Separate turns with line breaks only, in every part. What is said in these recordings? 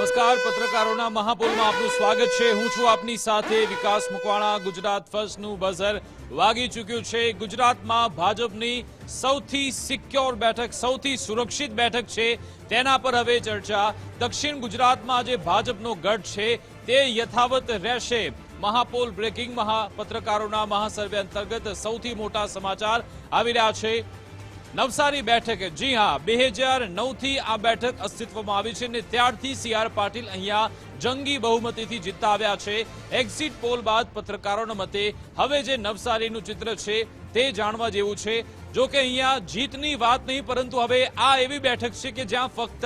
નમસ્કાર, પત્રકારોના મહાપોલમાં આપનું સ્વાગત છે. હું છું આપની સાથે વિકાસ મુકવાણા, ગુજરાત ફર્સ્ટનું બઝર. વાગી ચૂક્યું છે ગુજરાતમાં ભાજપની સૌથી સિક્યોર બેઠક, સૌથી સુરક્ષિત બેઠક છે. તેના પર હવે ચર્ચા. દક્ષિણ ગુજરાતમાં જે ભાજપનો ગઢ છે. તે યથાવત રહેશે. મહાપોલ બ્રેકિંગ મહા પત્રકારોના મહાસર્વે અંતર્ગત સૌથી મોટા સમાચાર આવી રહ્યા છે. નવસારી બેઠક. જી હા, બે હજાર નવથી આ બેઠક અસ્તિત્વમાં આવી છે અને ત્યારથી સી આર પાટીલ અહીંયા જંગી બહુમતીથી જીતતા આવ્યા છે. એક્ઝિટ પોલ બાદ પત્રકારોના મતે હવે જે નવસારીનું ચિત્ર છે તે જાણવા જેવું છે. જો કે અહીંયા જીતની વાત નહીં, પરંતુ હવે આ એવી બેઠક છે કે જ્યાં ફક્ત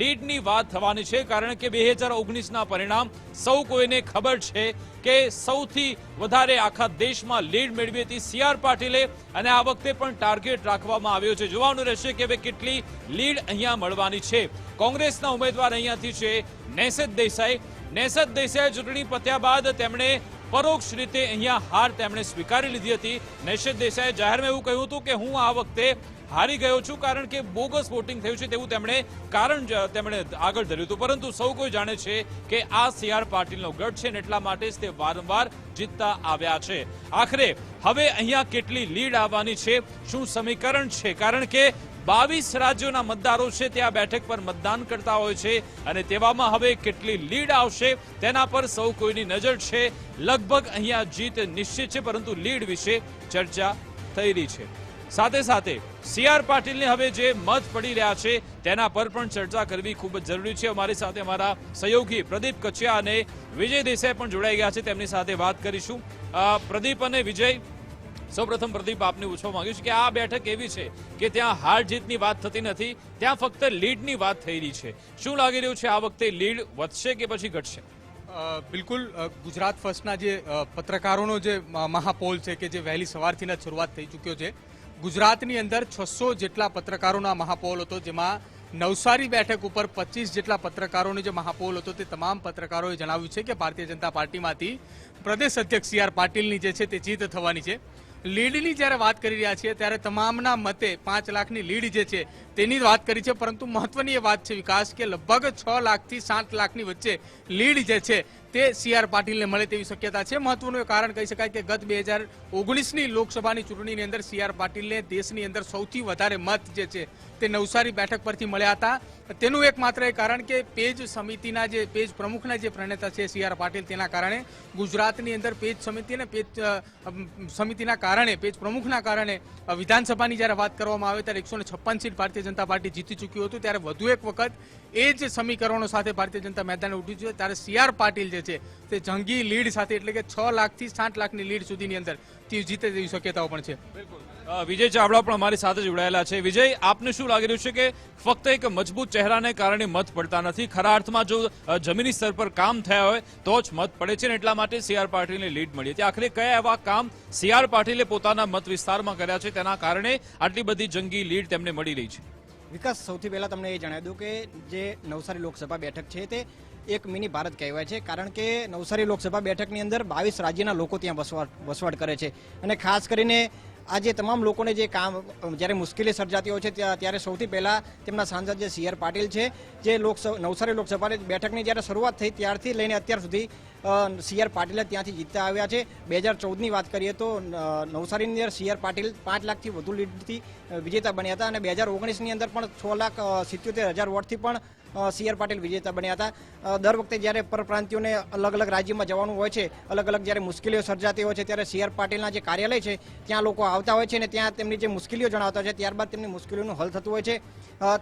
લીડની વાત થવાની છે, કારણ કે બે હજાર ઓગણીસના પરિણામ સૌ કોઈને ખબર છે કે સૌથી વધારે આખા દેશમાં લીડ મેળવી હતી સી આર પાટીલે, અને આ વખતે પણ ટાર્ગેટ રાખવામાં આવ્યો છે. જોવાનું રહેશે કે હવે કેટલી લીડ અહીંયા મળવાની છે. કોંગ્રેસના ઉમેદવાર અહીંયાથી છે નેસદ દેસાઈ. નેસદ દેસાઈ ચૂંટણી પત્યા બાદ તેમણે પરોક્ષ રીતે અહીંયા હાર તેમણે સ્વીકારી લીધી હતી. નૈશદ દેસાઈએ જાહેરમાં એવું કહ્યું હતું કે હું આ વખતે હારી ગયો છું કારણ કે બોગસ વોટિંગ થયું છે તેવું તેમણે કારણ તેમણે આગળ ધર્યું હતું. પરંતુ સૌ કોઈ જાણે છે કે આ સી આર પાટીલનો ગઢ છે ને એટલા માટે જ તે વારંવાર જીતતા આવ્યા છે. આખરે હવે અહીંયા કેટલી લીડ આવવાની છે? શું સમીકરણ છે? કારણ કે બાવીસ રાજ્યોના મતદારો છે તે આ બેઠક પર મતદાન કરતા હોય છે અને તેવામાં હવે કેટલી લીડ આવશે તેના પર સૌ કોઈની નજર છે. લગભગ અહીંયા જીત નિશ્ચિત છે, પરંતુ લીડ વિશે ચર્ચા થઈ રહી છે. સાથે સાથે સી આર પાટીલને હવે જે મત પડી રહ્યા છે તેના પર પણ ચર્ચા કરવી ખૂબ જ જરૂરી છે. અમારી સાથે અમારા સહયોગી પ્રદીપ કચિયા અને વિજય દેસાઈ પણ જોડાઈ ગયા છે. તેમની સાથે વાત કરીશું. પ્રદીપ અને વિજય સૌપ્રથમ પ્રદીપ આપને પૂછવા માંગ્યું છે કે આ બેઠક એવી છે કે ત્યાં હાર જીતની વાત થતી નથી, ત્યાં ફક્ત લીડની વાત થઈ રહી છે. શું લાગી રહ્યું છે આ વખતે લીડ વધશે કે પછી ઘટશે?
બિલકુલ ગુજરાત ફર્સ્ટના જે પત્રકારોનો જે મહાપોલ છે કે જે વહેલી સવારથી શરૂઆત થઈ ચૂક્યો છે, ગુજરાતની અંદર છસો જેટલા પત્રકારોના મહાપોલ હતો, જેમાં નવસારી બેઠક ઉપર પચીસ જેટલા પત્રકારોનો જે મહાપોલ હતો તે તમામ પત્રકારોએ જણાવ્યું છે કે ભારતીય જનતા પાર્ટીમાંથી પ્રદેશ અધ્યક્ષ સી આર પાટીલની જે છે તે જીત થવાની છે. લીડની જ્યારે વાત કરી રહ્યા છીએ, ત્યારે તમામના મતે પાંચ લાખની લીડ જે છે, તેની વાત કરી છે, પરંતુ મહત્વની એ વાત છે વિકાસ કે લગભગ છ લાખથી સાત લાખની વચ્ચે લીડ જે છે, તે સી આર પાટીલને મળે તેવી શક્યતા છે. મહત્વનું એ કારણ કહી શકાય કે ગત બે હજાર ઓગણીસની લોકસભાની ચૂંટણીની અંદર સી આર પાટીલને દેશની અંદર સૌથી વધારે મત જે છે, તે નવસારી બેઠક પરથી મળ્યા હતા. તેનું એકમાત્ર એ કારણ કે પેજ સમિતિના જે, પેજ પ્રમુખના જે પ્રણેતા છે સી આર પાટીલ, તેના કારણે ગુજરાતની અંદર પેજ સમિતિ અને પેજ સમિતિના કારણે, પેજ પ્રમુખના કારણે વિધાનસભાની જ્યારે વાત કરવામાં આવે ત્યારે એકસો છપ્પન સીટ ભારતીય જનતા પાર્ટી જીતી ચૂક્યું હતું. ત્યારે વધુ એક વખત એ જ સમીકરણો સાથે ભારતીય જનતા મેદાને ઉઠી છે. ત્યારે સીઆર પાટીલ જે છે, તે જંગી લીડ સાથે, એટલે કે છ લાખથી સાત લાખની લીડ સુધીની અંદર તે જીતે તેવી શક્યતાઓ પણ છે.
વિજય ચાવડા પણ અમારી સાથે જોડાયેલા છે. વિજય, આપને શું લાગી રહ્યું છે કે ફક્ત એક મજબૂત ચહેરાને કારણે મત પડતા નથી? ખરા અર્થમાં જો જમીની સ્તર પર કામ થયા હોય, તો જ મત પડે છે ને એટલા માટે સીઆર પાટીલને લીડ મળી હતી. આખરે કયા એવા કામ સી આર પાટીલે પોતાના મત વિસ્તારમાં કર્યા છે, તેના કારણે આટલી બધી જંગી લીડ તેમને મળી રહી છે.
વિકાસ, સૌથી પહેલા તમને એ જણાવી દઉં કે જે નવસારી લોકસભા બેઠક છે, તે એક મિની ભારત કહેવાય છે, કારણ કે નવસારી લોકસભા બેઠકની અંદર બાવીસ રાજ્યના લોકો ત્યાં વસવાટ વસવાટ કરે છે. અને ખાસ કરીને આ જે તમામ લોકોને જે કામ, જ્યારે મુશ્કેલી સર્જાતી હોય છે ત્યારે સૌથી પહેલાં તેમના સાંસદ જે સી આર પાટીલ છે, જે લોકસભા નવસારી લોકસભાની બેઠકની જ્યારે શરૂઆત થઈ ત્યારથી લઈને અત્યાર સુધી સી આર પાટીલે ત્યાંથી જીતતા આવ્યા છે. બે હજાર ચૌદની વાત કરીએ તો નવસારીની અંદર સી આર પાટીલ પાંચ લાખથી વધુ લીડથી વિજેતા બન્યા હતા અને બે હજાર ઓગણીસની અંદર પણ છ લાખ સિત્યોતેર હજાર વોટથી પણ સી આર પાટીલ વિજેતા બન્યા હતા. દર વખતે જ્યારે પરપ્રાંતિઓને અલગ અલગ રાજ્યમાં જવાનું હોય છે, અલગ અલગ જ્યારે મુશ્કેલીઓ સર્જાતી હોય છે, ત્યારે સી આર પાટીલના જે કાર્યાલય છે, ત્યાં લોકો આવતા હોય છે અને ત્યાં તેમની જે મુશ્કેલીઓ જણાવતા છે, ત્યારબાદ તેમની મુશ્કેલીઓનું હલ થતું હોય છે.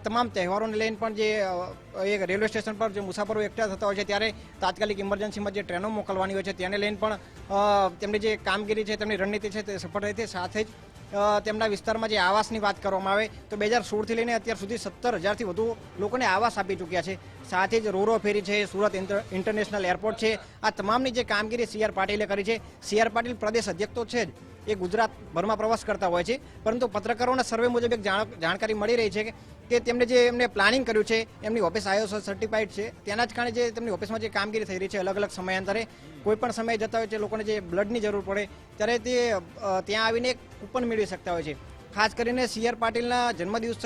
તમામ તહેવારોને લઈને પણ જે એક રેલવે સ્ટેશન પર જે મુસાફરો એકઠા થતા હોય છે, ત્યારે તાત્કાલિક ઇમરજન્સીમાં જે ટ્રેનો મોકલવાની હોય છે, તેને લઈને પણ તેમની જે કામગીરી છે, તેમની રણનીતિ છે, તે સફળ રહી છે. સાથે જ તેમના વિસ્તારમાં જે આવાસની વાત કરવામાં આવે, તો બે હજાર સોળથી લઈને અત્યાર સુધી સત્તર હજારથી વધુ લોકોને આવાસ આપી ચૂક્યા છે. સાથે જ રોરો ફેરી છે, સુરત ઇન્ટરનેશનલ એરપોર્ટ છે. આ તમામની જે કામગીરી સી પાટીલે કરી છે સી પાટીલ પ્રદેશ અધ્યક્ષ તો છે જ. એ ગુજરાતભરમાં પ્રવાસ કરતા હોય છે. પરંતુ પત્રકારોના સર્વે મુજબ એક જાણ- જાણકારી મળી રહી છે કે તેમને જે એમને પ્લાનિંગ કર્યું છે, એમની ઓફિસ આઈઓએસ સર્ટિફાઈડ છે. તેના જ કારણે જે તેમની ઓફિસમાં જે કામગીરી થઈ રહી છે અલગ અલગ સમયાંતરે કોઈ પણ સમયે જતા હોય છે, લોકોને જે બ્લડની જરૂર પડે, ત્યારે તે ત્યાં આવીને એક કૂપન મેળવી શકતા હોય છે. ખાસ કરીને સી આર પાટીલના જન્મદિવસ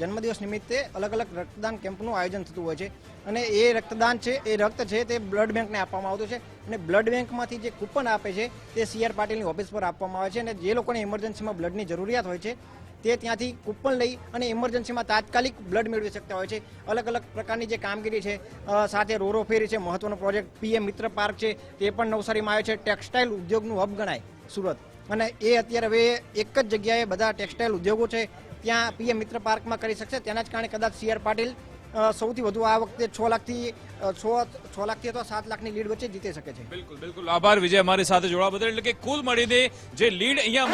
જન્મદિવસ નિમિત્તે અલગ અલગ રક્તદાન કેમ્પનું આયોજન થતું હોય છે. અને એ રક્તદાન છે, એ રક્ત છે તે બ્લડ બેંકને આપવામાં આવતું છે. અને બ્લડ બેંકમાંથી જે કૂપન આપે છે, તે સી આર પાટીલની ઓફિસ પર આપવામાં આવે છે. અને જે લોકોને ઇમરજન્સીમાં બ્લડની જરૂરિયાત હોય છે, તે ત્યાંથી કૂપન લઈ અને ઇમરજન્સીમાં તાત્કાલિક બ્લડ મેળવી શકતા હોય છે. અલગ અલગ પ્રકારની જે કામગીરી છે સાથે રોરો ફેરી છે, મહત્વનો પ્રોજેક્ટ પીએમ મિત્ર પાર્ક છે, તે પણ નવસારીમાં આવ્યો છે. ટેક્સટાઇલ ઉદ્યોગનું હબ ગણાય, સુરત. અને એ અત્યારે હવે એક જ જગ્યાએ બધા ટેક્સટાઇલ ઉદ્યોગો છે, ત્યાં પીએમ મિત્ર પાર્કમાં કરી શકશે. તેના જ કારણે કદાચ સી આર પાટીલ સૌથી વધુ આ વખતે છ લાખથી છ છ લાખથી અથવા સાત લાખની લીડ વચ્ચે જીતી શકે છે.
બિલકુલ બિલકુલ. આભાર વિજય અમારી સાથે જોડાવા બદલ. એટલે કે કુલ મળીને જે લીડ અહીંયા